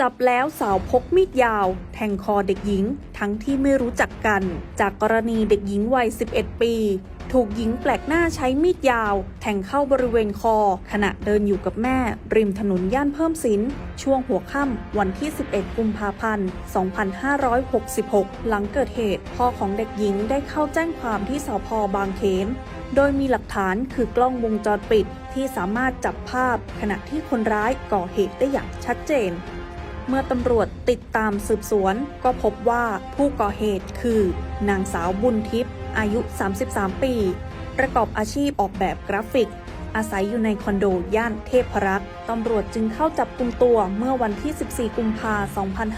จับแล้วสาวพกมีดยาว แทงคอเด็กหญิง ทั้งที่ไม่รู้จักกัน จากกรณีเด็กหญิงวัย 11 ปี ถูกหญิงแปลกหน้าใช้มีดยาว แทงเข้าบริเวณคอ ขณะเดินอยู่กับแม่ ริมถนนย่านเพิ่มสิน ช่วงหัวค่ำวันที่ 11 กุมภาพันธ์ 2566 หลังเกิดเหตุ พ่อของเด็กหญิงได้เข้าแจ้งความที่สพบางเขนโดยมีหลักฐานคือกล้องวงจรปิดที่สามารถจับภาพขณะที่คนร้ายก่อเหตุได้อย่างชัดเจน เมื่อตำรวจติดตามสืบสวน ก็พบว่าผู้ก่อเหตุคือ นางสาวบุญทิพย์อายุ 33 ปี ประกอบอาชีพออกแบบกราฟิก อาศัยอยู่ในคอนโดย่านเทพรักษ์ตำรวจจึงเข้าจับกลุ่มตัวเมื่อวันที่ 14 กุมภาพันธ์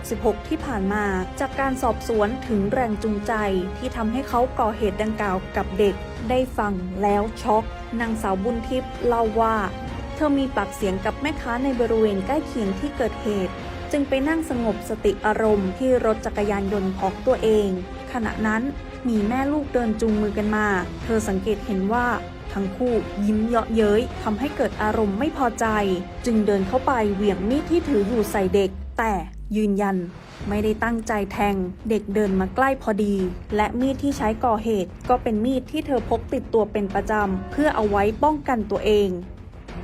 2566 ที่ผ่านมา จากการสอบสวนถึงแรงจูงใจที่ทำให้เขาก่อเหตุดังกล่าวกับเด็กได้ฟังแล้วช็อกนางสาวบุญทิพย์เล่าว่า เธอมีปากเสียงกับแม่ค้าในบริเวณใกล้เคียงที่เกิดเหตุ จึงไปนั่งสงบสติอารมณ์ที่รถจักรยานยนต์ของตัวเอง ขณะนั้นมีแม่ลูกเดินจูงมือกันมา เธอสังเกตเห็นว่าทั้งคู่ยิ้มเยาะเย้ยทำให้เกิดอารมณ์ไม่พอใจ จึงเดินเข้าไปเหวี่ยงมีดที่ถืออยู่ใส่เด็ก แต่ยืนยัน ไม่ได้ตั้งใจแทง เด็กเดินมาใกล้พอดี และมีดที่ใช้ก่อเหตุ ก็เป็นมีดที่เธอพกติดตัวเป็นประจำ เพื่อเอาไว้ป้องกันตัวเอง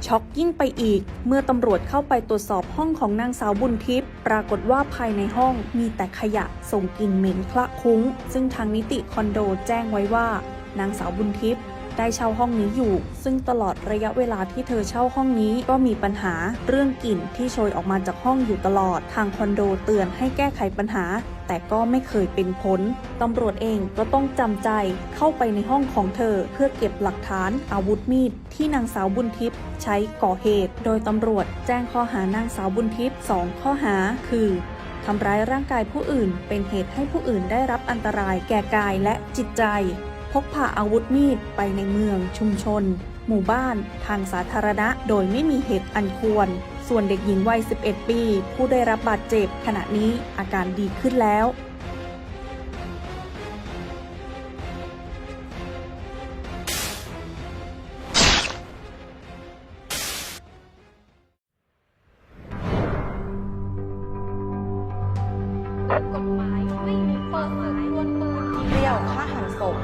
ช็อกยิ่งไปอีก เมื่อตำรวจเข้าไปตรวจสอบห้องของนางสาวบุญทิพย์ปรากฏว่าภายในห้องมีแต่ขยะส่งกลิ่นเหม็นคละคลุ้ง ซึ่งทางนิติคอนโดแจ้งไว้ว่านางสาวบุญทิพย์ ได้เช่าห้องนี้อยู่ ซึ่งตลอดระยะเวลาที่เธอเช่าห้องนี้ก็มีปัญหาเรื่องกลิ่นที่โชยออกมาจากห้องอยู่ตลอด ทางคอนโดเตือนให้แก้ไขปัญหาแต่ก็ไม่เคยเป็นผล ตำรวจเองก็ต้องจำใจเข้าไปในห้องของเธอ เพื่อเก็บหลักฐานอาวุธมีดที่นางสาวบุญทิพย์ใช้ก่อเหตุ โดยตำรวจแจ้งข้อหานางสาวบุญทิพย์สองข้อหาคือทำร้ายร่างกายผู้อื่น เป็นเหตุให้ผู้อื่นได้รับอันตรายแก่กายและจิตใจ พกพาอาวุธมีดไปในเมือง ชุมชน หมู่บ้าน ทางสาธารณะ โดยไม่มีเหตุอันควร ส่วนเด็กหญิงวัย 11 ปี ผู้ได้รับบาดเจ็บขณะนี้อาการดีขึ้นแล้วกฎหมายไม่มีเปิดเผยตัวตนเปรี้ยวฆ่าหันศพ